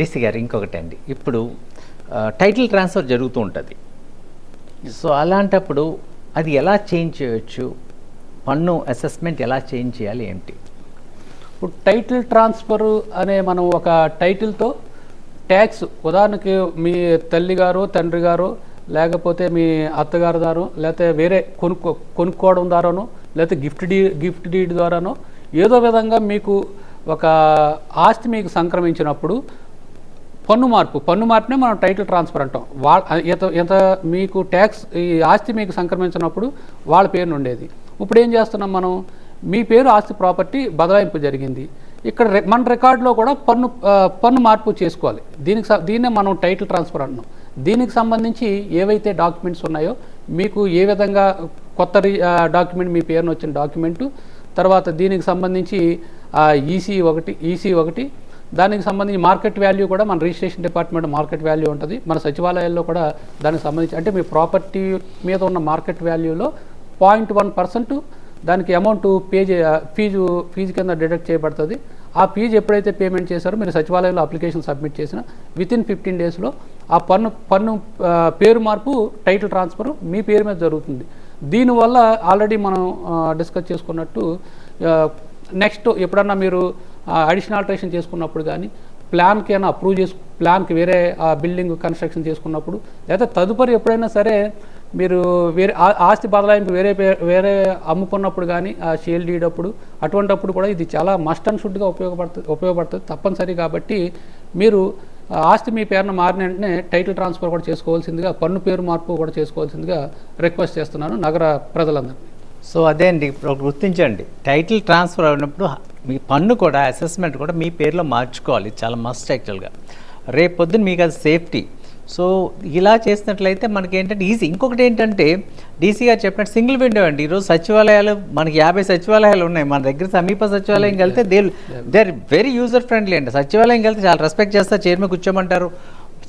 DC గారు ఇంకొకటి అండి. ఇప్పుడు టైటిల్ ట్రాన్స్ఫర్ జరుగుతూ ఉంటుంది. సో అలాంటప్పుడు అది ఎలా చేంజ్ చేయొచ్చు? పన్ను అసెస్మెంట్ ఎలా చేంజ్ చేయాలి ఏంటి? ఇప్పుడు టైటిల్ ట్రాన్స్ఫర్ అనే మనం ఒక టైటిల్తో ట్యాక్స్ ఉదాహరణకి మీ తల్లి గారు తండ్రి గారు లేకపోతే మీ అత్తగారు దారు లేకపోతే వేరే కొనుక్కో కొనుక్కోవడం ద్వారానో లేకపోతే గిఫ్ట్ డీ గిఫ్ట్ డీడ్ ద్వారానో ఏదో విధంగా మీకు ఒక ఆస్తి మీకు సంక్రమించినప్పుడు పన్ను మార్పు. పన్ను మార్పునే మనం టైటిల్ ట్రాన్స్ఫర్ అంటాం. వాళ్ళ ఎంత ఎంత మీకు ట్యాక్స్ ఈ ఆస్తి మీకు సంక్రమించినప్పుడు వాళ్ళ పేరు ఉండేది. ఇప్పుడు ఏం చేస్తున్నాం మనం? మీ పేరు ఆస్తి ప్రాపర్టీ బదలాయింపు జరిగింది. ఇక్కడ మన రికార్డులో కూడా పన్ను పన్ను మార్పు చేసుకోవాలి. దీనికి స- దీన్నే మనం టైటిల్ ట్రాన్స్ఫర్ అంటున్నాం. దీనికి సంబంధించి ఏవైతే డాక్యుమెంట్స్ ఉన్నాయో మీకు ఏ విధంగా కొత్త రి- డాక్యుమెంట్ మీ పేరున వచ్చిన డాక్యుమెంటు తర్వాత దీనికి సంబంధించి ఈసీ ఒకటి ఈసీ ఒకటి దానికి సంబంధించి మార్కెట్ వాల్యూ కూడా మన రిజిస్ట్రేషన్ డిపార్ట్మెంట్ మార్కెట్ వాల్యూ ఉంటుంది. మన సచివాలయాల్లో కూడా దానికి సంబంధించి అంటే మీ ప్రాపర్టీ మీద ఉన్న మార్కెట్ వాల్యూలో పాయింట్ వన్ పర్సెంట్ దానికి అమౌంట్ పే చే ఫీజు ఫీజు కింద డిడక్ట్ చేయబడుతుంది. ఆ ఫీజు ఎప్పుడైతే పేమెంట్ చేశారో మీరు సచివాలయంలో అప్లికేషన్ సబ్మిట్ చేసిన విత్ ఇన్ ఫిఫ్టీన్ డేస్లో ఆ పన్ను పన్ను పేరు మార్పు టైటిల్ ట్రాన్స్ఫర్ మీ పేరు మీద జరుగుతుంది. దీనివల్ల ఆల్రెడీ మనం డిస్కస్ చేసుకున్నట్టు నెక్స్ట్ ఎప్పుడన్నా మీరు అడిషనల్ ఆల్టరేషన్ చేసుకున్నప్పుడు కానీ ప్లాన్కి అయినా అప్రూవ్ చేసు ప్లాన్కి వేరే బిల్డింగ్ కన్స్ట్రక్షన్ చేసుకున్నప్పుడు లేదా తదుపరి ఎప్పుడైనా సరే మీరు వేరే ఆస్తి బదలాయింపు వేరే పే- వేరే అమ్ముకున్నప్పుడు కానీ ఆ షేల్ డీడ్ అటువంటప్పుడు కూడా ఇది చాలా మస్ట్ అండ్ షుడ్గా ఉపయోగపడుతుంది ఉపయోగపడుతుంది తప్పనిసరి కాబట్టి మీరు ఆస్తి మీ పేరున మారిన వెంటనే టైటిల్ ట్రాన్స్ఫర్ కూడా చేసుకోవాల్సిందిగా పన్ను పేరు మార్పు కూడా చేసుకోవాల్సిందిగా రిక్వెస్ట్ చేస్తున్నాను నగర ప్రజలందరినీ సో అదే అండి ఇప్పుడు ఒకటి గుర్తించండి. టైటిల్ ట్రాన్స్ఫర్ అయినప్పుడు మీ పన్ను కూడా అసెస్మెంట్ కూడా మీ పేరులో మార్చుకోవాలి. చాలా మస్ట్ యాక్చువల్గా. రేపు పొద్దున్న మీకు అది సేఫ్టీ. సో ఇలా చేసినట్లయితే మనకి ఏంటంటే ఈజీ. ఇంకొకటి ఏంటంటే డీసీ గారు చెప్పినట్టు సింగిల్ విండో అండి. ఈరోజు సచివాలయాలు మనకి యాభై సచివాలయాలు ఉన్నాయి. మన దగ్గర సమీప సచివాలయంకి వెళ్తే they they are very user friendly అండి. సచివాలయంకి వెళ్తే చాలా రెస్పెక్ట్ చేస్తారు చైర్మన్ కూర్చోమంటారు.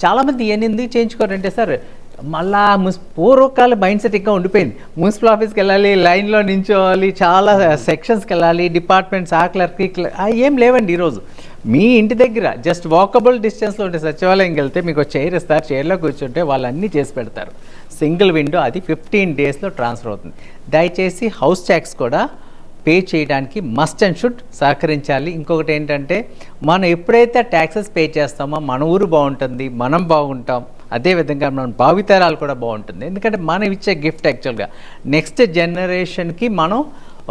చాలామంది ఎందుకు చేయించుకోరంటే సార్? మళ్ళా ముస్ పూర్వకాల మైండ్ సెట్ ఇంకా ఉండిపోయింది. మున్సిపల్ ఆఫీస్కి వెళ్ళాలి లైన్లో నించోవాలి చాలా సెక్షన్స్కి వెళ్ళాలి డిపార్ట్మెంట్స్ ఆ క్లర్క్ ఏం లేవండి ఈరోజు. మీ ఇంటి దగ్గర జస్ట్ వాకబుల్ డిస్టెన్స్లో ఉంటే సచివాలయంకి వెళ్తే మీకు చైర్ ఇస్తారు. చైర్లో కూర్చుంటే వాళ్ళు అన్నీ చేసి పెడతారు. సింగిల్ విండో అది ఫిఫ్టీన్ డేస్లో ట్రాన్స్ఫర్ అవుతుంది. దయచేసి హౌస్ ట్యాక్స్ కూడా పే చేయడానికి మస్ట్ అండ్ షుడ్ సహకరించాలి. ఇంకొకటి ఏంటంటే మనం ఎప్పుడైతే ట్యాక్సెస్ పే చేస్తామో మన ఊరు బాగుంటుంది మనం బాగుంటాం అదేవిధంగా మన భావితరాలు కూడా బాగుంటుంది. ఎందుకంటే మనం ఇచ్చే గిఫ్ట్ యాక్చువల్గా నెక్స్ట్ జనరేషన్కి మనం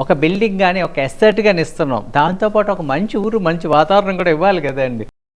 ఒక బిల్డింగ్ కానీ ఒక ఎస్సెట్ కానీ ఇస్తున్నాం దాంతోపాటు ఒక మంచి ఊరు మంచి వాతావరణం కూడా ఇవ్వాలి కదండి.